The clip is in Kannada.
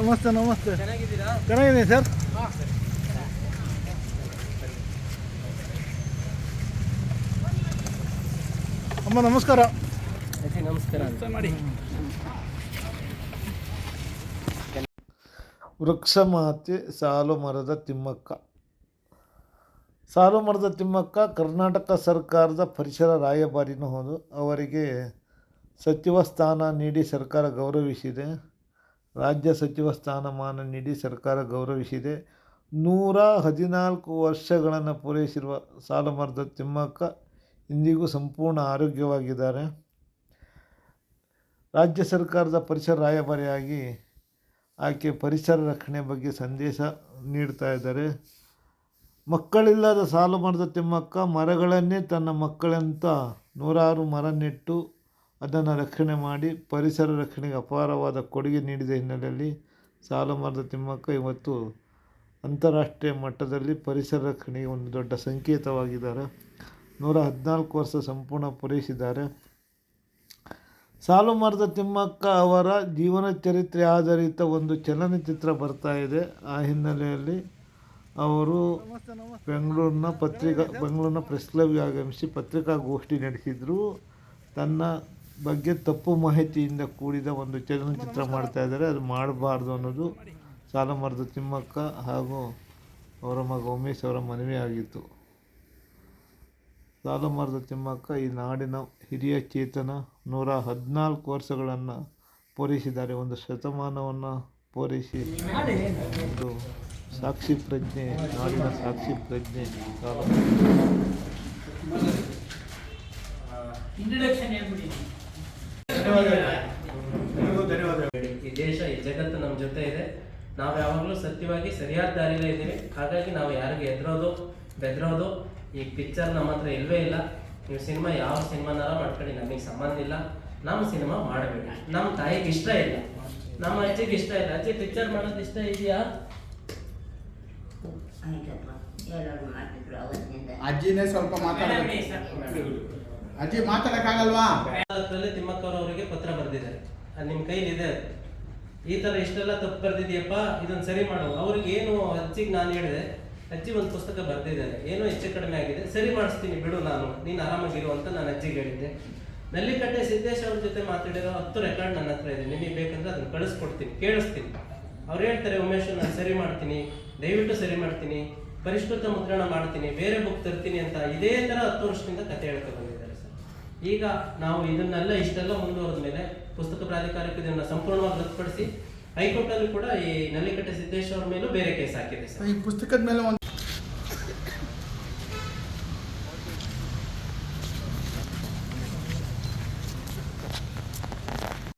ನಮಸ್ತೆ ನಮಸ್ತೆ. ಚೆನ್ನಾಗಿದ್ದೀರಾ? ಚೆನ್ನಾಗಿದೆ ಸರ್. ಅಮ್ಮ ನಮಸ್ಕಾರ. ವೃಕ್ಷ ನಮಸ್ಕಾರ. ಮಾಡಿ. ವೃಕ್ಷಮಾತೆ ಸಾಲು ಮರದ ತಿಮ್ಮಕ್ಕ. ಸಾಲು ಮರದ ತಿಮ್ಮಕ್ಕ ಕರ್ನಾಟಕ ಸರ್ಕಾರದ ಪರಿಸರ ರಾಯಭಾರಿನೂ ಹೌದು. ಅವರಿಗೆ ಸಚಿವ ಸ್ಥಾನ ನೀಡಿ ಸರ್ಕಾರ ಗೌರವಿಸಿದೆ. ರಾಜ್ಯ ಸಚಿವ ಸ್ಥಾನಮಾನ ನೀಡಿ ಸರ್ಕಾರ ಗೌರವಿಸಿದೆ. ನೂರ ಹದಿನಾಲ್ಕು ವರ್ಷಗಳನ್ನು ಪೂರೈಸಿರುವ ಸಾಲುಮರದ ತಿಮ್ಮಕ್ಕ ಇಂದಿಗೂ ಸಂಪೂರ್ಣ ಆರೋಗ್ಯವಾಗಿದ್ದಾರೆ. ರಾಜ್ಯ ಸರ್ಕಾರದ ಪರಿಸರ ರಾಯಭಾರಿಯಾಗಿ ಆಕೆ ಪರಿಸರ ರಕ್ಷಣೆ ಬಗ್ಗೆ ಸಂದೇಶ ನೀಡ್ತಾ ಇದ್ದಾರೆ. ಮಕ್ಕಳಿಲ್ಲದ ಸಾಲು ಮರದ ತಿಮ್ಮಕ್ಕ ಮರಗಳನ್ನೇ ತನ್ನ ಮಕ್ಕಳಂತ ನೂರಾರು ಮರ ನೆಟ್ಟು ಅದನ್ನು ರಕ್ಷಣೆ ಮಾಡಿ ಪರಿಸರ ರಕ್ಷಣೆಗೆ ಅಪಾರವಾದ ಕೊಡುಗೆ ನೀಡಿದ ಹಿನ್ನೆಲೆಯಲ್ಲಿ ಸಾಲುಮರದ ತಿಮ್ಮಕ್ಕ ಇವತ್ತು ಅಂತಾರಾಷ್ಟ್ರೀಯ ಮಟ್ಟದಲ್ಲಿ ಪರಿಸರ ರಕ್ಷಣೆಗೆ ಒಂದು ದೊಡ್ಡ ಸಂಕೇತವಾಗಿದ್ದಾರೆ. ನೂರ ಹದಿನಾಲ್ಕು ವರ್ಷ ಸಂಪೂರ್ಣ ಪೂರೈಸಿದ್ದಾರೆ. ಸಾಲು ಮರದ ತಿಮ್ಮಕ್ಕ ಅವರ ಜೀವನ ಚರಿತ್ರೆ ಆಧಾರಿತ ಒಂದು ಚಲನಚಿತ್ರ ಬರ್ತಾ ಇದೆ. ಆ ಹಿನ್ನೆಲೆಯಲ್ಲಿ ಅವರು ಬೆಂಗಳೂರಿನ ಪತ್ರಿಕಾ ಬೆಂಗಳೂರಿನ ಪ್ರೆಸ್ ಕ್ಲಬ್ಗೆ ಆಗಮಿಸಿ ಪತ್ರಿಕಾಗೋಷ್ಠಿ ನಡೆಸಿದ್ರು. ತನ್ನ ಬಗ್ಗೆ ತಪ್ಪು ಮಾಹಿತಿಯಿಂದ ಕೂಡಿದ ಒಂದು ಚಲನಚಿತ್ರ ಮಾಡ್ತಾ ಇದ್ದಾರೆ. ಅದು ಮಾಡಬಾರ್ದು ಅನ್ನೋದು ಸಾಲಮರದ ತಿಮ್ಮಕ್ಕ ಹಾಗೂ ಅವರ ಮಗ ಉಮೇಶ್ ಅವರ ಮನವಿ ಆಗಿತ್ತು. ಸಾಲಮರದ ತಿಮ್ಮಕ್ಕ ಈ ನಾಡಿನ ಹಿರಿಯ ಚೇತನ ನೂರ ಹದಿನಾಲ್ಕು ವರ್ಷಗಳನ್ನು ಪೂರೈಸಿದ್ದಾರೆ. ಒಂದು ಶತಮಾನವನ್ನು ಪೂರೈಸಿ ಒಂದು ಸಾಕ್ಷಿ ಪ್ರಜ್ಞೆ ನಾಡಿನ ಸಾಕ್ಷಿ ಪ್ರಜ್ಞೆ ಸಾಲು ಈ ದೇಶ ಈ ಜಗತ್ತು ನಮ್ಮ ಜೊತೆ ಇದೆ. ನಾವು ಯಾವಾಗಲೂ ಸತ್ಯವಾಗಿ ಸರಿಯಾದ ದಾರಿಲೇ ಇದ್ದೀವಿ. ಹಾಗಾಗಿ ನಾವು ಯಾರಿಗೆ ಎದ್ರೋದು ಬೆದರೋದು ಈ ಪಿಕ್ಚರ್ ನಮ್ಮ ಹತ್ರ ಇಲ್ವೇ ಇಲ್ಲ. ನೀವು ಸಿನಿಮಾ ಯಾವ ಸಿನಿಮಾನಾರ ಮಾಡ್ಕೊಳ್ಳಿ ನಮಗೆ ಸಂಬಂಧ ಇಲ್ಲ. ನಮ್ಮ ಸಿನಿಮಾ ಮಾಡಬೇಡಿ. ನಮ್ಮ ತಾಯಿಗೆ ಇಷ್ಟ ಇಲ್ಲ. ನಮ್ಮ ಅಜ್ಜಿಗೆ ಇಷ್ಟ ಇಲ್ಲ. ಅಜ್ಜಿ ಪಿಕ್ಚರ್ ಮಾಡೋದು ಇಷ್ಟ ಇದೆಯಾ? ಅಜ್ಜಿನೇ ಸ್ವಲ್ಪ ಮಾತಾಡಬೇಕು. ಅಜ್ಜಿ ಮಾತಾಡಕ್ಕಾಗಲ್ವಾ? ಕಾಲದಲ್ಲಿ ತಿಮ್ಮಕ್ಕವ್ರ ಅವರಿಗೆ ಪತ್ರ ಬರೆದಿದ್ದಾರೆ ಅದು ಕೈಲಿ ಇದೆ ಈ ತರ ಇಷ್ಟೆಲ್ಲ ತಪ್ಪು ಬರ್ದಿದ್ಯಪ್ಪ ಇದನ್ನ ಸರಿ ಮಾಡು ಅವ್ರಿಗೆ ಏನು ಅಜ್ಜಿಗೆ ನಾನು ಹೇಳಿದೆ, ಅಜ್ಜಿ ಒಂದು ಪುಸ್ತಕ ಬರ್ದಿದ್ದಾರೆ. ಏನೋ ಹೆಚ್ಚು ಕಡಿಮೆ ಆಗಿದೆ. ಸರಿ ಮಾಡಿಸ್ತೀನಿ, ಬಿಡು ನಾನು. ನೀನು ಆರಾಮಾಗಿರು ಅಂತ ನಾನು ಅಜ್ಜಿಗೆ ಹೇಳಿದ್ದೆ. ನಲ್ಲಿಕಟ್ಟೆ ಸಿದ್ದೇಶ್ ಅವ್ರ ಜೊತೆ ಮಾತಾಡಿರೋ ಹತ್ತು ರೆಕಾರ್ಡ್ ನನ್ನ ಹತ್ರ ಇದೆ. ನಿಮಗೆ ಬೇಕಂದ್ರೆ ಅದನ್ನ ಕಳಿಸ್ಕೊಡ್ತೀನಿ, ಕೇಳಿಸ್ತೀನಿ. ಅವ್ರು ಹೇಳ್ತಾರೆ, ಉಮೇಶ್, ನಾನು ಸರಿ ಮಾಡ್ತೀನಿ. ದಯವಿಟ್ಟು ಸರಿ ಮಾಡ್ತೀನಿ. ಪರಿಷ್ಕೃತ ಮುದ್ರಣ ಮಾಡ್ತೀನಿ. ಬೇರೆ ಬುಕ್ ತರ್ತೀನಿ ಅಂತ. ಇದೇ ತರ ಹತ್ತು ವರ್ಷದಿಂದ ಕತೆ ಹೇಳ್ಕೊಂಡು ಈಗ ನಾವು ಇದನ್ನೆಲ್ಲ ಇಷ್ಟೆಲ್ಲ ಮುಂದುವರೆದ ಮೇಲೆ ಪುಸ್ತಕ ಪ್ರಾಧಿಕಾರಕ್ಕೆ ಇದನ್ನ ಸಂಪೂರ್ಣವಾಗಿ ರದ್ದುಪಡಿಸಿ ಹೈಕೋರ್ಟ್ ಅಲ್ಲಿ ಕೂಡ ಈ ನಲ್ಲಿಕಟ್ಟೆ ಸಿದ್ದೇಶ್ವರ ಮೇಲೂ ಬೇರೆ ಕೇಸ್ ಹಾಕಿದೆ ಸರ್. ಈ ಪುಸ್ತಕದ ಮೇಲೆ ಒಂದು